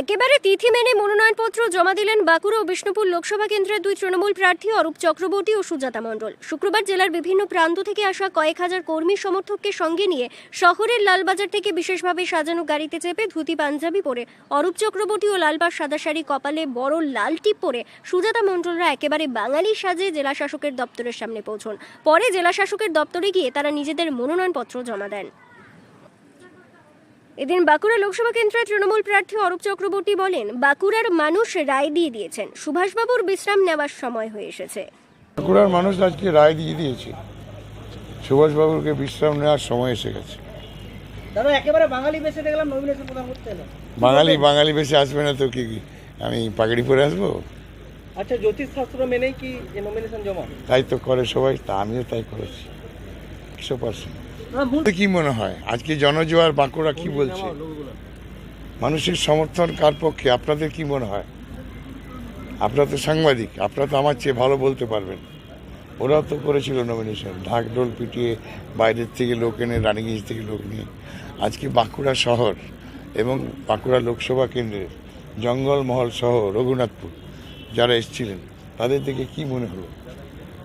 একেবারে তিথি মেনে মনোনয়নপত্র জমা দিলেন বাঁকুড়া ও বিষ্ণুপুর লোকসভা কেন্দ্রের দুই তৃণমূল প্রার্থী অরূপ চক্রবর্তী ও সুজাতা মণ্ডল। শুক্রবার জেলার বিভিন্ন প্রান্ত থেকে আসা কয়েক হাজার কর্মী সমর্থককে সঙ্গে নিয়ে শহরের লালবাজার থেকে বিশেষভাবে সাজানো গাড়িতে চেপে ধুতি, পাঞ্জাবি পরে অরূপ চক্রবর্তী ও লালপাড় সাদা শাড়ি কপালে বড় লাল টিপ পরে সুজাতা মণ্ডলরা একেবারে বাঙালি সাজে জেলা শাসকের দপ্তরের সামনে পৌঁছন। পরে জেলা শাসকের দপ্তরে গিয়ে তারা নিজেদের মনোনয়নপত্র জমা দেন। এদিন বাঁকুড়া লোকসভা কেন্দ্রের তৃণমূল প্রার্থী অরূপ চক্রবর্তী বলেন বাঁকুড়ার মানুষ রায় দিয়ে দিয়েছেন। সুভাষবাবুর বিশ্রাম নেওয়ার সময় হয়ে এসেছে। বাঁকুড়ার মানুষ আজকে রায় দিয়ে দিয়েছে। সুভাষবাবুকে বিশ্রাম নেওয়ার সময় এসে গেছে। দাদা একেবারে বাঙালি বাঙালি বাঙালি বেশি আসবে না তো কি কি? আমি পাগড়ি পরে আসব? আচ্ছা জ্যোতিষ শাস্ত্র মেনেই কি নমিনেশন জমা? তাই তো করে সবাই তা আমিও তাই করেছি। একশো পার্সেন্ট কি মনে হয়? আজকে জনজোয়ার বাঁকুড়া কি বলছে? মানুষের সমর্থন কার পক্ষে? আপনাদের কি মনে হয়? আপনারা তো সাংবাদিক, আপনারা তো আমার চেয়ে ভালো বলতে পারবেন। ওরাও তো করেছিল নমিনেশন ঢাক ঢোল পিটিয়ে বাইরের থেকে লোক এনে রানীগঞ্জ থেকে লোক নিয়ে। আজকে বাঁকুড়া শহর এবং বাঁকুড়া লোকসভা কেন্দ্রের জঙ্গলমহল সহ রঘুনাথপুর যারা এসেছিলেন, তাদের থেকে কি মনে হলো?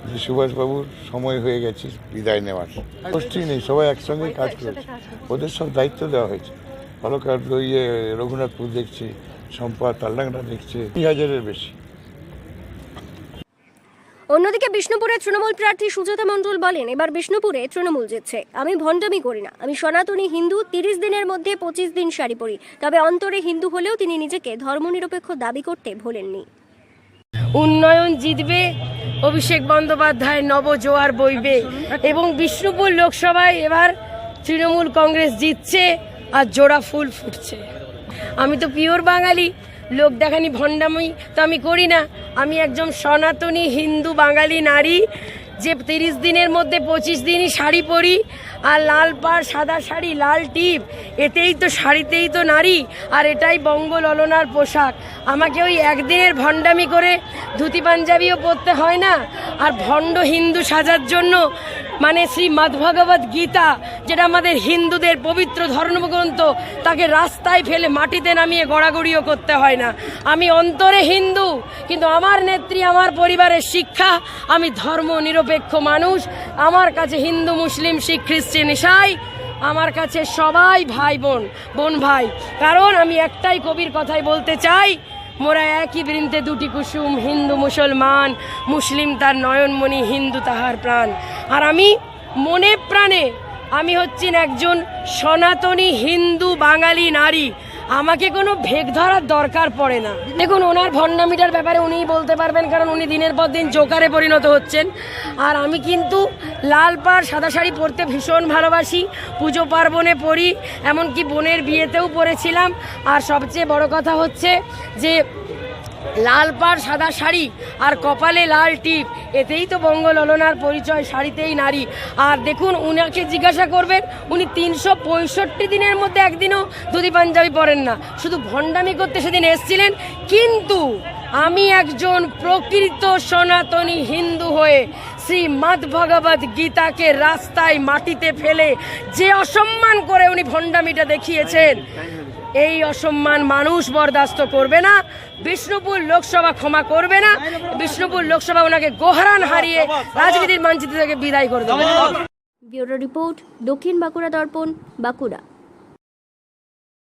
যে সুভাষবাবুর সময় হয়ে গেছে বিদায় নেওয়ার। গোষ্ঠী নেই সবাই একসঙ্গে কাজ করেছে। ওদের সব দায়িত্ব দেওয়া হয়েছে। অলকার ইয়ে রঘুনাথপুর দেখছে সম্পা তালডাংরা দেখছে তিন হাজারের বেশি। অন্যদিকে বিষ্ণুপুরের তৃণমূল প্রার্থী সুজাতা মণ্ডল বলেন এবার বিষ্ণুপুরে তৃণমূল জিতছে। আমি ভণ্ডামি করি না। আমি সনাতনী হিন্দু তিরিশ দিনের মধ্যে পঁচিশ দিন শাড়ি পরি। তবে অন্তরে হিন্দু হলেও তিনি নিজেকে ধর্মনিরপেক্ষ দাবি করতে ভোলেননি। উন্নয়ন জিতবে অভিষেক বন্দ্যোপাধ্যায় নবজোয়ার বইবে। এবং বিষ্ণুপুর লোকসভায় এবার তৃণমূল কংগ্রেস জিতছে আর জোড়া ফুল ফুটছে। আমি তো পিওর বাঙালি, লোক দেখানি ভণ্ডামি তো আমি করি না। আমি একজন সনাতনী হিন্দু বাঙালি নারী যে তিরিশ দিনের মধ্যে পঁচিশ দিনই শাড়ি পরি, আর লাল পাড়, সাদা শাড়ি, লাল টিপ, এতেই তো শাড়িতেই তো নারী, আর এটাই বঙ্গ ললনার পোশাক। আমাকে ওই একদিনের ভণ্ডামি করে ধুতি পাঞ্জাবিও পরতে হয় না, আর ভণ্ড হিন্দু সাজার জন্য মানে শ্রী ভগবত গীতা, যেটা আমাদের হিন্দুদের পবিত্র ধর্মগ্রন্থ, তাকে রাস্তায় ফেলে মাটিতে নামিয়ে গড়াগড়িও করতে হয় না। আমি অন্তরে হিন্দু, কিন্তু আমার নেত্রী, আমার পরিবারের শিক্ষা, আমি ধর্ম নিরপেক্ষ মানুষ, আমার কাছে হিন্দু, মুসলিম, শিখ, খ্রিস্টান ইসাই আমার কাছে সবাই ভাই, বোন বোন, ভাই। কারণ আমি একটাই কবির কথাই বলতে চাই, মোরা একই বৃন্তে দুটি কুসুম, হিন্দু, মুসলমান, মুসলিম তার নয়নমণি, হিন্দু তাহার প্রাণ। আর আমি মনে প্রাণে আমি হচ্ছেন একজন সনাতনী হিন্দু বাঙালি নারী। আমাকে কোনো ভেগ ধরার দরকার পড়ে না। দেখুন, ওনার ভণ্ডামিটার ব্যাপারে উনিই বলতে পারবেন, কারণ উনি দিনের পর দিন জোকারে পরিণত হচ্ছেন। আর আমি কিন্তু লাল পাড়, সাদা শাড়ি পরতে ভীষণ ভালোবাসি। পুজো পার্বণে পরি, এমনকি বোনের বিয়েতেও পরেছিলাম। আর সবচেয়ে বড় কথা হচ্ছে যে লাল পাড়, সাদা শাড়ি আর কপালে লাল টিপ। এতেই তো বঙ্গ ললনার পরিচয়, শাড়িতেই নারী। আর দেখুন, উনাকে জিজ্ঞাসা করবেন, উনি তিনশো পঁয়ষট্টি দিনের মধ্যে একদিনও ধুতি পাঞ্জাবি পরেন না। শুধু ভণ্ডামি করতে সেদিন এসছিলেন। কিন্তু আমি একজন প্রকৃত সনাতনী হিন্দু হয়ে শ্রী শ্রীমদ্ ভগবত গীতাকে রাস্তায় মাটিতে ফেলে যে অসম্মান করে উনি ভণ্ডামিটা দেখিয়েছেন। এই অসম্মান মানুষ বরদাস্ত করবে না। বিষ্ণুপুর লোকসভা ক্ষমা করবে না। বিষ্ণুপুর লোকসভা ওনাকে গোহারান হারিয়ে রাজনীতির মানচিত্র থেকে বিদায় করে দেবে। ব্যুরো রিপোর্ট দক্ষিণ বাঁকুড়া দর্পণ বাঁকুড়া।